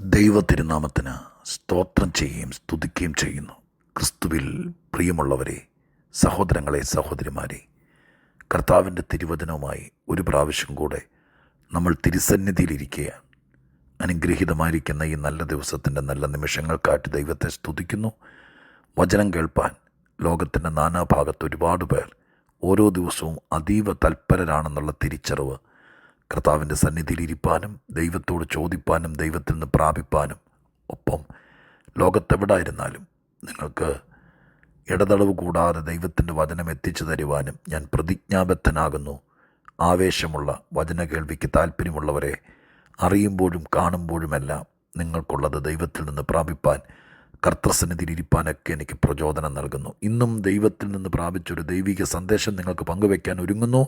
ദൈവ തിരുനാമത്തിന് സ്തോത്രം ചെയ്യുകയും സ്തുതിക്കുകയും ചെയ്യുന്നു. ക്രിസ്തുവിൽ പ്രിയമുള്ളവരെ സഹോദരങ്ങളെ സഹോദരിമാരെ കർത്താവിന്റെ തിരുവചനവുമായി ഒരു പ്രാവശ്യം കൂടെ നമ്മൾ തിരുസന്നിധിയിലിരിക്കുകയാണ്. അനുഗ്രഹീതമായിരിക്കുന്ന ഈ നല്ല ദിവസത്തിന്റെ നല്ല നിമിഷങ്ങൾ കാട്ടി ദൈവത്തെ സ്തുതിക്കുന്നു. വചനം കേൾപ്പാൻ ലോകത്തിന്റെ നാനാഭാഗത്ത് ഒരുപാട് പേർ ഓരോ ദിവസവും അതീവ തൽപരരാണെന്നുള്ള തിരിച്ചറിവ് കർത്താവിന്റെ സന്നിധിയിൽ ഇരിപ്പാനും ദൈവത്തോട് ചോദിപ്പാനും ദൈവത്തിൽ നിന്ന് പ്രാപിപ്പാനും ഒപ്പം ലോകത്തെവിടായിരുന്നാലും നിങ്ങൾക്ക് ഇടതടവ് കൂടാതെ ദൈവത്തിന്റെ വചനം എത്തിച്ചു തരുവാനും ഞാൻ പ്രതിജ്ഞാബദ്ധനാകുന്നു. ആവേശമുള്ള വചന കേൾവിക്ക് താല്പര്യമുള്ളവരെ അറിയുമ്പോഴും കാണുമ്പോഴുമെല്ലാം നിങ്ങൾക്കുള്ളത് ദൈവത്തിൽ നിന്ന് പ്രാപിപ്പാൻ കർത്തസന്നിധിയിൽ ഇരിപ്പാനൊക്കെ എനിക്ക് പ്രചോദനം നൽകുന്നു. ഇന്നും ദൈവത്തിൽ നിന്ന് പ്രാപിച്ചൊരു ദൈവിക സന്ദേശം നിങ്ങൾക്ക് പങ്കുവയ്ക്കാൻ ഒരുങ്ങുന്നു.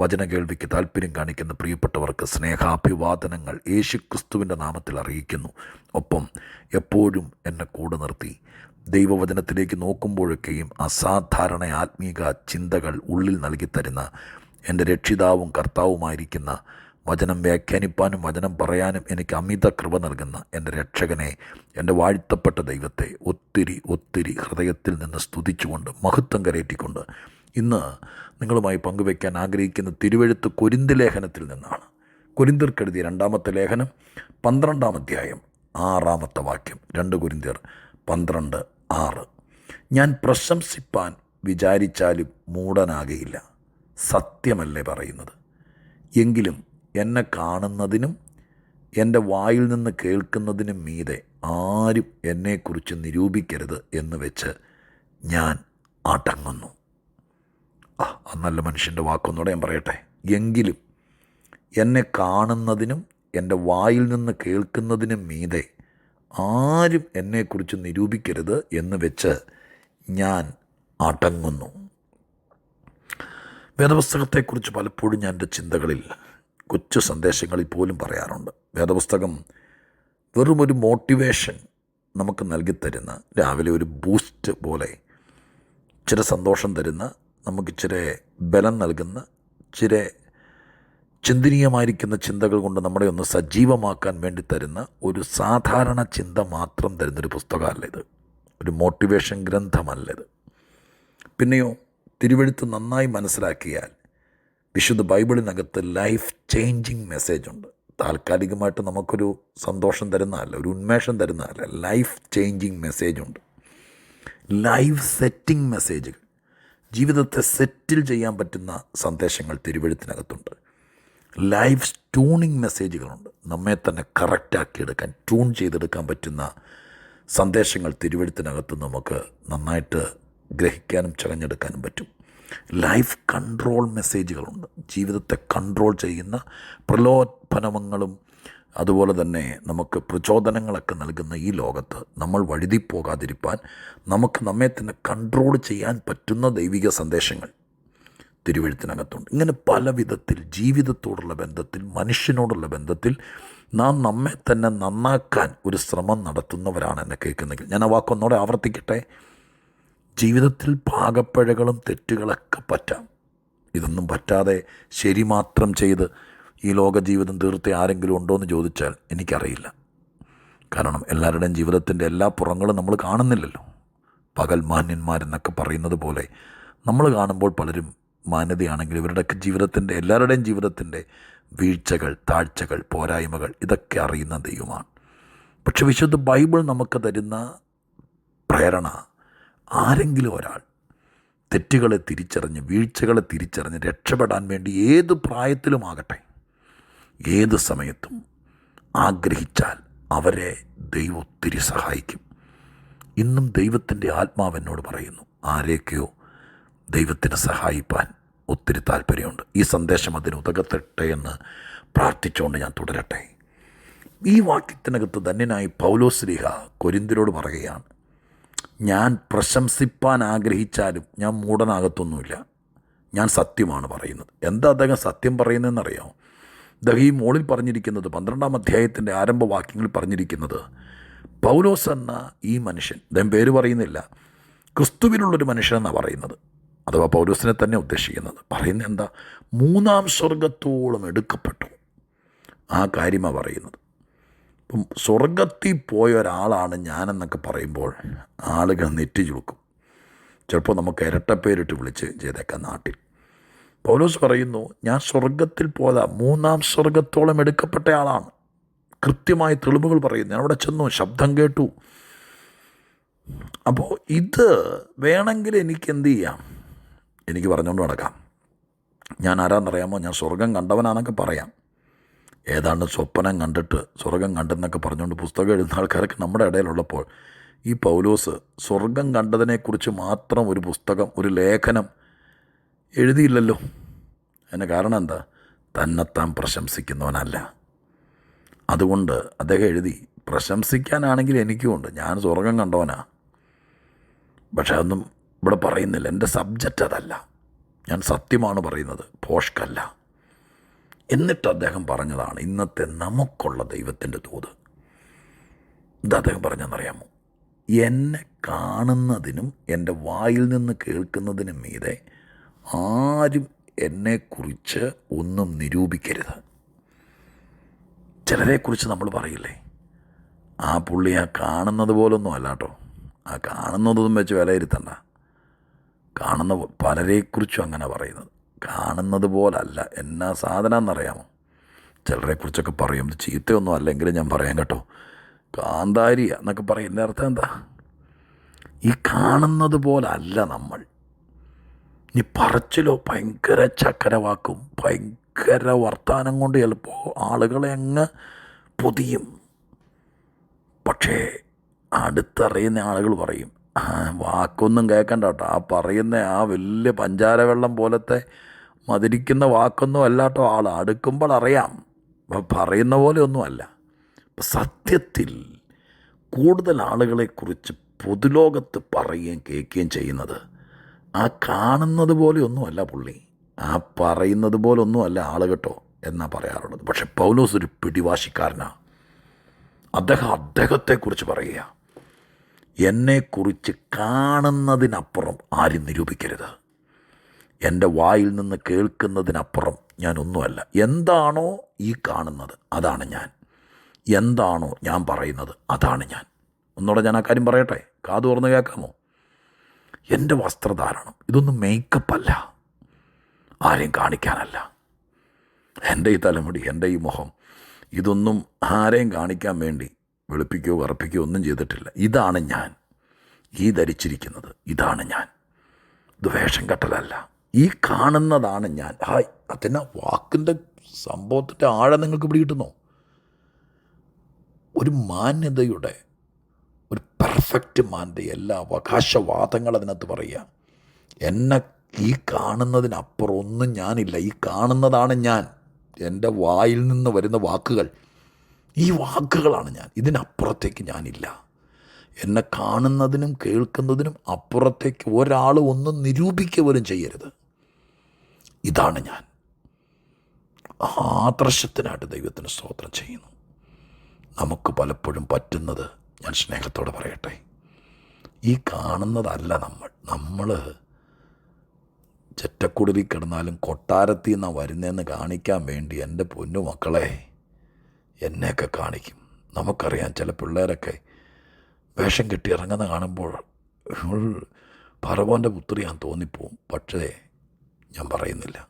വചന കേൾവിക്ക് താല്പര്യം കാണിക്കുന്ന പ്രിയപ്പെട്ടവർക്ക് സ്നേഹാഭിവാദനങ്ങൾ യേശുക്രിസ്തുവിന്റെ നാമത്തിൽ അറിയിക്കുന്നു. ഒപ്പം എപ്പോഴും എന്നെ കൂടെ നിർത്തി. ദൈവവചനത്തിലേക്ക് നോക്കുമ്പോഴൊക്കെയും അസാധാരണ ആത്മീക ചിന്തകൾ ഉള്ളിൽ നൽകി തരുന്ന എന്റെ രക്ഷിതാവും കർത്താവുമായിരിക്കുന്ന വചനം വ്യാഖ്യാനിപ്പാനും വചനം പറയാനും എനിക്ക് അമിത കൃപ നൽകുന്ന എന്റെ രക്ഷകനെ എന്റെ വാഴ്ത്തപ്പെട്ട ദൈവത്തെ ഒത്തിരി ഒത്തിരി ഹൃദയത്തിൽ നിന്ന് സ്തുതിച്ചുകൊണ്ട് മഹത്വം കരയറ്റിക്കൊണ്ട് ഇന്ന് നിങ്ങളുമായി പങ്കുവയ്ക്കാൻ ആഗ്രഹിക്കുന്ന തിരുവഴുത്ത് കൊരിന്ത് ലേഖനത്തിൽ നിന്നാണ്. കൊരിന്തിർക്കെഴുതിയ രണ്ടാമത്തെ ലേഖനം പന്ത്രണ്ടാം അധ്യായം ആറാമത്തെ വാക്യം രണ്ട് കുരിന്തിർ പന്ത്രണ്ട് ആറ്. ഞാൻ പ്രശംസിപ്പാൻ വിചാരിച്ചാലും മൂടനാകയില്ല സത്യമല്ലേ പറയുന്നത്? എങ്കിലും എന്നെ കാണുന്നതിനും എന്റെ വായിൽ നിന്ന് കേൾക്കുന്നതിനും മീതെ ആരും എന്നെക്കുറിച്ച് നിരൂപിക്കരുത് എന്ന് വെച്ച് ഞാൻ അടങ്ങുന്നു ആ നല്ല മനുഷ്യന്റെ വാക്കൊന്നുകൂടെ ഞാൻ പറയട്ടെ. എങ്കിലും എന്നെ കാണുന്നതിനും എന്റെ വായിൽ നിന്ന് കേൾക്കുന്നതിനും മീതെ ആരും എന്നെക്കുറിച്ച് നിരൂപിക്കരുത് എന്ന് വെച്ച് ഞാൻ അടങ്ങുന്നു വേദപുസ്തകത്തെക്കുറിച്ച് പലപ്പോഴും ഞാൻ എന്റെ ചിന്തകളിൽ കൊച്ചു സന്ദേശങ്ങളിൽ പോലും പറയാറുണ്ട്. വേദപുസ്തകം വെറുമൊരു മോട്ടിവേഷൻ നമുക്ക് നൽകിത്തരുന്ന രാവിലെ ഒരു ബൂസ്റ്റ് പോലെ ചില സന്തോഷം തരുന്ന നമുക്ക് ചില ബലം നൽകുന്ന ചില ചിന്തനീയമായിരിക്കുന്ന ചിന്തകൾ കൊണ്ട് നമ്മളെ ഒന്ന് സജീവമാക്കാൻ വേണ്ടി തരുന്ന ഒരു സാധാരണ ചിന്ത മാത്രം തരുന്നൊരു പുസ്തകമല്ല ഇത്. ഒരു മോട്ടിവേഷൻ ഗ്രന്ഥമല്ല ഇത്. പിന്നെയോ തിരുവഴുത്ത് നന്നായി മനസ്സിലാക്കിയാൽ വിശുദ്ധ ബൈബിളിനകത്ത് ലൈഫ് ചേഞ്ചിങ് മെസ്സേജ് ഉണ്ട്. താൽക്കാലികമായിട്ട് നമുക്കൊരു സന്തോഷം തരുന്നതല്ല ഒരു ഉന്മേഷം തരുന്നതല്ല. ലൈഫ് ചേഞ്ചിങ് മെസ്സേജ് ഉണ്ട്. ലൈഫ് സെറ്റിംഗ് മെസ്സേജുകൾ ജീവിതത്തെ സെറ്റിൽ ചെയ്യാൻ പറ്റുന്ന സന്ദേശങ്ങൾ തിരുവഴുത്തിനകത്തുണ്ട്. ലൈഫ് ട്യൂണിങ് മെസ്സേജുകളുണ്ട് നമ്മെ തന്നെ കറക്റ്റാക്കി എടുക്കാൻ ട്യൂൺ ചെയ്തെടുക്കാൻ പറ്റുന്ന സന്ദേശങ്ങൾ തിരുവഴുത്തിനകത്ത് നമുക്ക് നന്നായിട്ട് ഗ്രഹിക്കാനും ചകഞ്ഞെടുക്കാനും പറ്റും. ലൈഫ് കൺട്രോൾ മെസ്സേജുകളുണ്ട്. ജീവിതത്തെ കൺട്രോൾ ചെയ്യുന്ന പ്രലോഭനങ്ങളും അതുപോലെ തന്നെ നമുക്ക് പ്രചോദനങ്ങളൊക്കെ നൽകുന്ന ഈ ലോകത്ത് നമ്മൾ വഴുതി പോകാതിരിക്കാൻ നമുക്ക് നമ്മെ തന്നെ കൺട്രോൾ ചെയ്യാൻ പറ്റുന്ന ദൈവിക സന്ദേശങ്ങൾ തിരുവഴുത്തിനകത്തുണ്ട്. ഇങ്ങനെ പല വിധത്തിൽ ജീവിതത്തോടുള്ള ബന്ധത്തിൽ മനുഷ്യനോടുള്ള ബന്ധത്തിൽ നാം നമ്മെ തന്നെ നന്നാക്കാൻ ഒരു ശ്രമം നടത്തുന്നവരാണ് എന്നെ കേൾക്കുന്നെങ്കിൽ. ഞാൻ ആ വാക്കൊന്നോടെ ആവർത്തിക്കട്ടെ? ജീവിതത്തിൽ പാകപ്പഴകളും തെറ്റുകളൊക്കെ പറ്റാം. ഇതൊന്നും പറ്റാതെ ശരി മാത്രം ചെയ്ത് ഈ ലോക ജീവിതം തീർത്ത് ആരെങ്കിലും ഉണ്ടോ എന്ന് ചോദിച്ചാൽ എനിക്കറിയില്ല. കാരണം എല്ലാവരുടെയും ജീവിതത്തിന്റെ എല്ലാ പുറങ്ങളും നമ്മൾ കാണുന്നില്ലല്ലോ. പകൽ മാന്യന്മാരെന്നൊക്കെ പറയുന്നത് പോലെ നമ്മൾ കാണുമ്പോൾ പലരും മാന്യതയാണെങ്കിൽ ഇവരുടെയൊക്കെ ജീവിതത്തിന്റെ എല്ലാവരുടെയും ജീവിതത്തിന്റെ വീഴ്ചകൾ താഴ്ചകൾ പോരായ്മകൾ ഇതൊക്കെ അറിയുന്ന ദൈവമാണ്. പക്ഷെ വിശുദ്ധ ബൈബിൾ നമുക്ക് തരുന്ന പ്രേരണ ആരെങ്കിലും ഒരാൾ തെറ്റുകളെ തിരിച്ചറിഞ്ഞ് വീഴ്ചകളെ തിരിച്ചറിഞ്ഞ് രക്ഷപ്പെടാൻ വേണ്ടി ഏത് പ്രായത്തിലുമാകട്ടെ ഏത് സമയത്തും ആഗ്രഹിച്ചാൽ അവരെ ദൈവം ഒത്തിരി സഹായിക്കും. ഇന്നും ദൈവത്തിന്റെ ആത്മാവെന്നോട് പറയുന്നു ആരെയൊക്കെയോ ദൈവത്തിന് സഹായിപ്പാൻ ഒത്തിരി താല്പര്യമുണ്ട് ഈ സന്ദേശം അതിന് ഉതകത്തട്ടെ എന്ന് പ്രാർത്ഥിച്ചുകൊണ്ട് ഞാൻ തുടരട്ടെ. ഈ വാക്യത്തിനകത്ത് ധന്യനായി പൗലോസ്ലിഹ കൊരിന്തിരോട് പറയുകയാണ് ഞാൻ പ്രശംസിപ്പാൻ ആഗ്രഹിച്ചാലും ഞാൻ മൂടനാകത്തൊന്നുമില്ല ഞാൻ സത്യമാണ് പറയുന്നത്. എന്താ അദ്ദേഹം സത്യം പറയുന്നതെന്നറിയാമോ അദ്ദേഹം ഈ മോളിൽ പറഞ്ഞിരിക്കുന്നത് പന്ത്രണ്ടാം അധ്യായത്തിന്റെ ആരംഭവാക്യങ്ങളിൽ പറഞ്ഞിരിക്കുന്നത് പൗലോസ് എന്ന ഈ മനുഷ്യൻ അദ്ദേഹം പേര് പറയുന്നില്ല ക്രിസ്തുവിനുള്ളൊരു മനുഷ്യനെന്നാണ് പറയുന്നത്. അഥവാ പൗലോസിനെ തന്നെ ഉദ്ദേശിക്കുന്നത്. പറയുന്നത് എന്താ? മൂന്നാം സ്വർഗത്തോളം എടുക്കപ്പെട്ടു. ആ കാര്യമാണ് പറയുന്നത്. ഇപ്പം സ്വർഗത്തിൽ പോയ ഒരാളാണ് ഞാനെന്നൊക്കെ പറയുമ്പോൾ ആളുകൾ നെറ്റി ചുളുക്കും. ചിലപ്പോൾ നമുക്ക് ഇരട്ടപ്പേരിട്ട് വിളിച്ച് ചെയ്തേക്കാം നാട്ടിൽ. പൗലോസ് പറയുന്നു ഞാൻ സ്വർഗത്തിൽ പോല മൂന്നാം സ്വർഗത്തോളം എടുക്കപ്പെട്ടയാളാണ് കൃത്യമായ തെളിവുകൾ പറയുന്നു. ഞാൻ അവിടെ ചെന്നു ശബ്ദം കേട്ടു. അപ്പോൾ ഇത് വേണമെങ്കിൽ എനിക്ക് എന്ത് ചെയ്യാം? എനിക്ക് പറഞ്ഞുകൊണ്ട് നടക്കാം. ഞാൻ ആരാന്നറിയാമോ? ഞാൻ സ്വർഗം കണ്ടവനാണെന്നൊക്കെ പറയാം. ഏതാണ്ട് സ്വപ്നം കണ്ടിട്ട് സ്വർഗം കണ്ടെന്നൊക്കെ പറഞ്ഞുകൊണ്ട് പുസ്തകം എഴുതുന്ന ആൾക്കാരൊക്കെ നമ്മുടെ ഇടയിലുള്ളപ്പോൾ ഈ പൗലോസ് സ്വർഗം കണ്ടതിനെക്കുറിച്ച് മാത്രം ഒരു പുസ്തകം ഒരു ലേഖനം എഴുതിയില്ലല്ലോ. അതിന് കാരണം എന്താ? തന്നെത്താൻ പ്രശംസിക്കുന്നവനല്ല. അതുകൊണ്ട് അദ്ദേഹം എഴുതി പ്രശംസിക്കാനാണെങ്കിൽ എനിക്കുമുണ്ട് ഞാൻ സ്വർഗം കണ്ടവനാ. പക്ഷെ അതൊന്നും ഇവിടെ പറയുന്നില്ല. എന്റെ സബ്ജക്റ്റ് അതല്ല ഞാൻ സത്യമാണ് പറയുന്നത്. പോഷ്കല്ല. എന്നിട്ട് അദ്ദേഹം പറഞ്ഞതാണ് ഇന്നത്തെ നമുക്കുള്ള ദൈവത്തിന്റെ തോത് ഇത് അദ്ദേഹം പറഞ്ഞെന്നറിയാമോ? എന്നെ കാണുന്നതിനും എന്റെ വായിൽ നിന്ന് കേൾക്കുന്നതിനും മീതെ ആരും എന്നെക്കുറിച്ച് ഒന്നും നിരൂപിക്കരുത്. ചിലരെക്കുറിച്ച് നമ്മൾ പറയില്ലേ? ആ പുള്ളി ആ കാണുന്നത് പോലൊന്നും അല്ല കേട്ടോ. ആ കാണുന്നതൊന്നും വെച്ച് വിലയിരുത്തണ്ട. കാണുന്ന പലരെക്കുറിച്ചും അങ്ങനെ പറയുന്നത്. കാണുന്നത് പോലല്ല എന്നാ സാധനം എന്നറിയാമോ ചിലരെക്കുറിച്ചൊക്കെ പറയും. ചീത്തയൊന്നും അല്ലെങ്കിലും ഞാൻ പറയാം കേട്ടോ. കാന്താരി എന്നൊക്കെ പറയും എന്റെ അർത്ഥം എന്താ? ഈ കാണുന്നത് പോലല്ല നമ്മൾ. ഇനി പറച്ചിലോ ഭയങ്കര ചക്കരവാക്കും ഭയങ്കര വർത്താനം കൊണ്ട് ചിലപ്പോൾ ആളുകളെ അങ്ങ് പൊതിയും. പക്ഷേ അടുത്തറിയുന്ന ആളുകൾ പറയും "ആ, വാക്കൊന്നും കേൾക്കണ്ട കേട്ടോ. ആ പറയുന്ന ആ വലിയ പഞ്ചാര വെള്ളം പോലത്തെ മതിരിക്കുന്ന വാക്കൊന്നും അല്ലാട്ടോ ആൾ അടുക്കുമ്പോൾ അറിയാം. പറയുന്ന പോലെ ഒന്നുമല്ല. സത്യത്തിൽ കൂടുതൽ ആളുകളെക്കുറിച്ച് പൊതുലോകത്ത് പറയുകയും കേൾക്കുകയും ചെയ്യുന്നത് ആ കാണുന്നത് പോലെ ഒന്നുമല്ല പുള്ളി. ആ പറയുന്നത് പോലെ ഒന്നുമല്ല ആൾ കേട്ടോ എന്നാ പറയാറുള്ളത്. പക്ഷെ പൗലോസ് ഒരു പിടിവാശിക്കാരനാണ് അദ്ദേഹം അദ്ദേഹത്തെക്കുറിച്ച് പറയുക എന്നെക്കുറിച്ച് കാണുന്നതിനപ്പുറം ആരും നിരൂപിക്കരുത്. എന്റെ വായിൽ നിന്ന് കേൾക്കുന്നതിനപ്പുറം ഞാനൊന്നുമല്ല. എന്താണോ ഈ കാണുന്നത് അതാണ് ഞാൻ. എന്താണോ ഞാൻ പറയുന്നത് അതാണ് ഞാൻ. ഒന്നുകൂടെ ഞാൻ ആ കാര്യം പറയട്ടെ? കാതു തുറന്ന് കേൾക്കാമോ? എന്റെ വസ്ത്രധാരണം ഇതൊന്നും മേക്കപ്പ് അല്ല. ആരെയും കാണിക്കാനല്ല. എന്റെ ഈ തലമുടി എന്റെ ഈ മുഖം ഇതൊന്നും ആരെയും കാണിക്കാൻ വേണ്ടി വെളുപ്പിക്കുകയോ വറപ്പിക്കുകയോ ഒന്നും ചെയ്തിട്ടില്ല. ഇതാണ് ഞാൻ. ഈ ധരിച്ചിരിക്കുന്നത് ഇതാണ് ഞാൻ. ഇത് വേഷം കെട്ടലല്ല. ഈ കാണുന്നതാണ് ഞാൻ. ഹായ് അതിന് വാക്കിന്റെ സംഭവത്തിന്റെ ആഴം നിങ്ങൾക്ക് പിടികിട്ടുന്നോ ഒരു മാന്യതയുടെ ഒരു പെർഫെക്റ്റ് മാന്യത എല്ലാ അവകാശവാദങ്ങൾ അതിനകത്ത് പറയുക. എന്നെ ഈ കാണുന്നതിനപ്പുറം ഒന്നും ഞാനില്ല. ഈ കാണുന്നതാണ് ഞാൻ. എന്റെ വായിൽ നിന്ന് വരുന്ന വാക്കുകൾ. ഈ വാക്കുകളാണ് ഞാൻ. ഇതിനപ്പുറത്തേക്ക് ഞാനില്ല. എന്നെ കാണുന്നതിനും കേൾക്കുന്നതിനും അപ്പുറത്തേക്ക് ഒരാൾ ഒന്നും നിരൂപിക്കുക പോലും ചെയ്യരുത്. ഇതാണ് ഞാൻ. ആദർശത്തിനായിട്ട് ദൈവത്തിന് സ്തോത്രം ചെയ്യുന്നു. നമുക്ക് പലപ്പോഴും പറ്റുന്നത് ഞാൻ സ്നേഹത്തോടെ പറയട്ടെ. ഈ കാണുന്നതല്ല നമ്മൾ. നമ്മൾ ചെറ്റക്കുടലിൽ കിടന്നാലും കൊട്ടാരത്തിൽ നിന്നാണ് വരുന്നതെന്ന് കാണിക്കാൻ വേണ്ടി എന്റെ പൊന്നു മക്കളെ എന്നെയൊക്കെ കാണിക്കും. നമുക്കറിയാം ചില പിള്ളേരൊക്കെ വേഷം കെട്ടി ഇറങ്ങുന്ന കാണുമ്പോൾ ഭരവന്റെ പുത്രിയാൻ തോന്നിപ്പോവും. പക്ഷേ ഞാൻ പറയുന്നില്ല.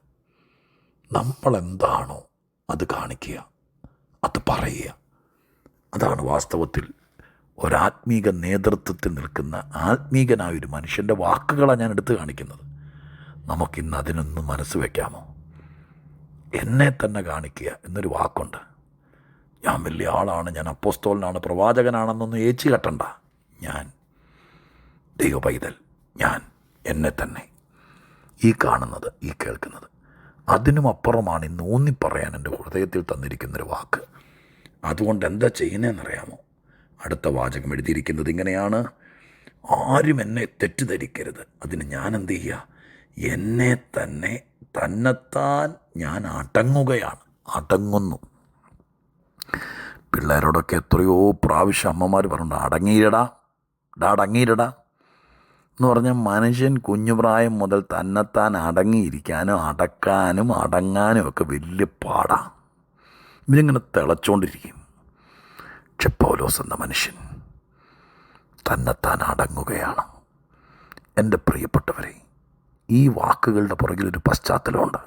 നമ്മളെന്താണോ അത് കാണിക്കുക അത് പറയുക. അതാണ് വാസ്തവത്തിൽ ഒരാത്മീക നേതൃത്വത്തിൽ നിൽക്കുന്ന ആത്മീകനായ ഒരു മനുഷ്യന്റെ വാക്കുകളാണ് ഞാൻ എടുത്തു കാണിക്കുന്നത്. നമുക്കിന്ന് അതിനൊന്ന് മനസ്സ് വയ്ക്കാമോ എന്നെ തന്നെ കാണിക്കുക എന്നൊരു വാക്കുണ്ട്. ഞാൻ വലിയ ആളാണ് ഞാൻ അപ്പോസ്തോലിനാണ് പ്രവാചകനാണെന്നൊന്നും ഏച്ചു കെട്ടണ്ട. ഞാൻ ദൈവ പൈതൽ ഞാൻ എന്നെ തന്നെ. ഈ കാണുന്നത് ഈ കേൾക്കുന്നത്. അതിനും അപ്പുറമാണ് ഇന്ന് ഊന്നി പറയാൻ എന്റെ ഹൃദയത്തിൽ തന്നിരിക്കുന്നൊരു വാക്ക്. അതുകൊണ്ട് എന്താ ചെയ്യുന്നതെന്നറിയാമോ അടുത്ത വാചകം എഴുതിയിരിക്കുന്നത് ഇങ്ങനെയാണ്. ആരും എന്നെ തെറ്റിദ്ധരിക്കരുത്. അതിന് ഞാൻ എന്ത് ചെയ്യുക എന്നെ തന്നെ തന്നെത്താൻ ഞാൻ അടങ്ങുകയാണ്. അടങ്ങുന്നു. പിള്ളേരോടൊക്കെ എത്രയോ പ്രാവശ്യം അമ്മമാർ പറഞ്ഞു അടങ്ങിയിരടാ ഡാ എന്ന് പറഞ്ഞാൽ മനുഷ്യൻ കുഞ്ഞുപ്രായം മുതൽ തന്നെത്താൻ അടങ്ങിയിരിക്കാനും അടക്കാനും അടങ്ങാനും ഒക്കെ വലിയ പാടാണ് ഇവരിങ്ങനെ തിളച്ചോണ്ടിരിക്കും. പക്ഷെ പൗലോസ് എന്ന മനുഷ്യൻ തന്നെത്താൻ അടങ്ങുകയാണ്. എന്റെ പ്രിയപ്പെട്ടവരെ ഈ വാക്കുകളുടെ പുറകിലൊരു പശ്ചാത്തലമുണ്ട്.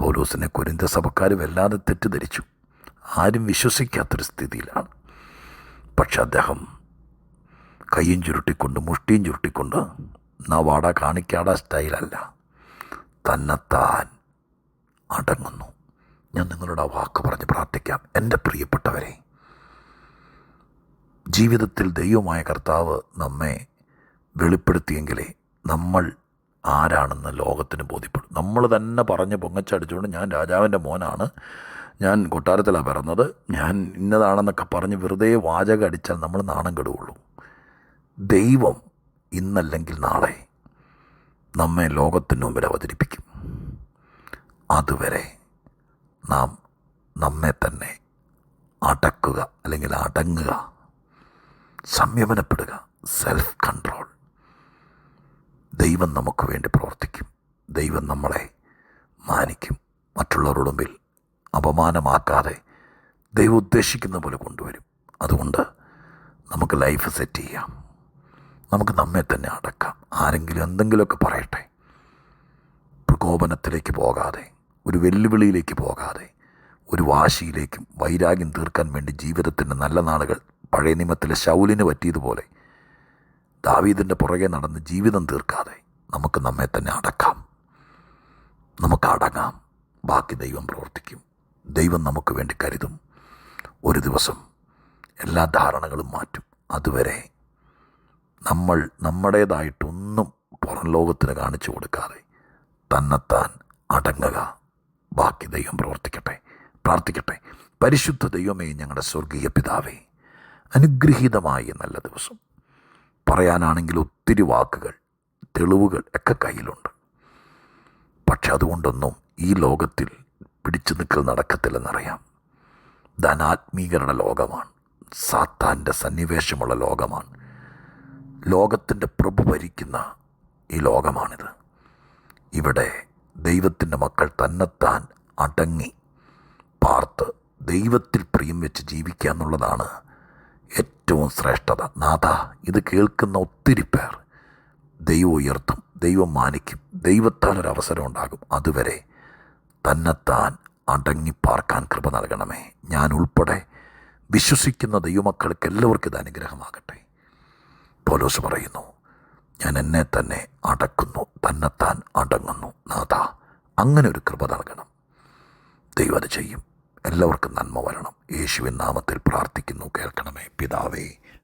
പൗലോസിനെ കുരിന്ത സഭക്കാർ വല്ലാതെ തെറ്റിദ്ധരിച്ചു. ആരും വിശ്വസിക്കാത്തൊരു സ്ഥിതിയിലാണ്. പക്ഷെ അദ്ദേഹം കയ്യും ചുരുട്ടിക്കൊണ്ട് മുഷ്ടിയും ചുരുട്ടിക്കൊണ്ട് എന്നാ വാട കാണിക്കാട സ്റ്റൈലല്ല. തന്നെത്താൻ അടങ്ങുന്നു. ഞാൻ നിങ്ങളുടെ ആ വാക്ക് പറഞ്ഞ് പ്രാർത്ഥിക്കാം. എന്റെ പ്രിയപ്പെട്ടവരെ ജീവിതത്തിൽ ദൈവമായ കർത്താവ് നമ്മെ വെളിപ്പെടുത്തിയെങ്കിലേ നമ്മൾ ആരാണെന്ന് ലോകത്തിന് ബോധ്യപ്പെടും. നമ്മൾ തന്നെ പറഞ്ഞ് പൊങ്ങച്ചടിച്ചുകൊണ്ട് ഞാൻ രാജാവിന്റെ മോനാണ്. ഞാൻ കൊട്ടാരത്തിലാണ് പിറന്നത്. ഞാൻ ഇന്നതാണെന്നൊക്കെ പറഞ്ഞ് വെറുതെ വാചകം അടിച്ചാൽ നമ്മൾ നാണം കെടുകയുള്ളൂ ദൈവം ഇന്നല്ലെങ്കിൽ നാളെ നമ്മെ ലോകത്തിന് മുമ്പിൽ അവതരിപ്പിക്കും. അതുവരെ നാം നമ്മെ തന്നെ അടക്കുക അല്ലെങ്കിൽ അടങ്ങുക സംയമനപ്പെടുക സെൽഫ് കൺട്രോൾ ദൈവം നമുക്ക് വേണ്ടി പ്രവർത്തിക്കും. ദൈവം നമ്മളെ മാനിക്കും. മറ്റുള്ളവരുടെ മുമ്പിൽ അപമാനമാക്കാതെ ദൈവം ഉദ്ദേശിക്കുന്ന പോലെ കൊണ്ടുവരും. അതുകൊണ്ട് നമുക്ക് ലൈഫ് സെറ്റ് ചെയ്യാം. നമുക്ക് നമ്മെ തന്നെ അടക്കാം. ആരെങ്കിലും എന്തെങ്കിലുമൊക്കെ പറയട്ടെ. പ്രകോപനത്തിലേക്ക് പോകാതെ ഒരു വെല്ലുവിളിയിലേക്ക് പോകാതെ ഒരു വാശിയിലേക്കും വൈരാഗ്യം തീർക്കാൻ വേണ്ടി ജീവിതത്തിന്റെ നല്ല നാളുകൾ പഴയ നിയമത്തിലെ ശൗലിന് പറ്റിയതുപോലെ ദാവീദിന്റെ പുറകെ നടന്ന് ജീവിതം തീർക്കാതെ നമുക്ക് നമ്മെ തന്നെ അടക്കാം. നമുക്ക് അടങ്ങാം. ബാക്കി ദൈവം പ്രവർത്തിക്കും. ദൈവം നമുക്ക് വേണ്ടി കരുതും. ഒരു ദിവസം എല്ലാ ധാരണകളും മാറ്റും. അതുവരെ നമ്മൾ നമ്മുടേതായിട്ടൊന്നും പുറം ലോകത്തിന് കാണിച്ചു കൊടുക്കാതെ തന്നെത്താൻ അടങ്ങുക. ബാക്കി ദൈവം പ്രവർത്തിക്കട്ടെ പ്രാർത്ഥിക്കട്ടെ. പരിശുദ്ധ ദൈവമേ ഞങ്ങളുടെ സ്വർഗീയ പിതാവേ അനുഗ്രഹീതമായ നല്ല ദിവസം. പറയാനാണെങ്കിൽ ഒത്തിരി വാക്കുകൾ തെളിവുകൾ ഒക്കെ കയ്യിലുണ്ട്. പക്ഷെ അതുകൊണ്ടൊന്നും ഈ ലോകത്തിൽ പിടിച്ചു നിൽക്കൽ നടക്കത്തില്ലെന്നറിയാം. ധനാത്മീകരണ ലോകമാണ് സാത്താന്റെ സന്നിവേശമുള്ള ലോകമാണ്. ലോകത്തിന്റെ പ്രഭു ഭരിക്കുന്ന ഈ ലോകമാണിത്. ഇവിടെ ദൈവത്തിന്റെ മക്കൾ തന്നെത്താൻ അടങ്ങി പാർത്ത് ദൈവത്തിൽ പ്രിയം വെച്ച് ജീവിക്കുക എന്നുള്ളതാണ് ഏറ്റവും ശ്രേഷ്ഠത. നാഥ ഇത് കേൾക്കുന്ന ഒത്തിരി പേർ ദൈവം ഉയർത്തും ദൈവം മാനിക്കും ദൈവത്താൽ ഒരു അവസരം ഉണ്ടാകും. അതുവരെ തന്നെത്താൻ അടങ്ങി പാർക്കാൻ കൃപ നൽകണമേ. ഞാൻ ഉൾപ്പെടെ വിശ്വസിക്കുന്ന ദൈവമക്കൾക്ക് എല്ലാവർക്കും ഇത് അനുഗ്രഹമാകട്ടെ. പോലോസ് പറയുന്നു ഞാൻ എന്നെ തന്നെ അടക്കുന്നു തന്നെത്താൻ അടങ്ങുന്നു നാഥ അങ്ങനെ ഒരു കൃപ നൽകണം. ദൈവം അത് ചെയ്യും. എല്ലാവർക്കും നന്മ വരണം. യേശുവിൻ നാമത്തിൽ പ്രാർത്ഥിക്കുന്നു. കേൾക്കണമേ പിതാവേ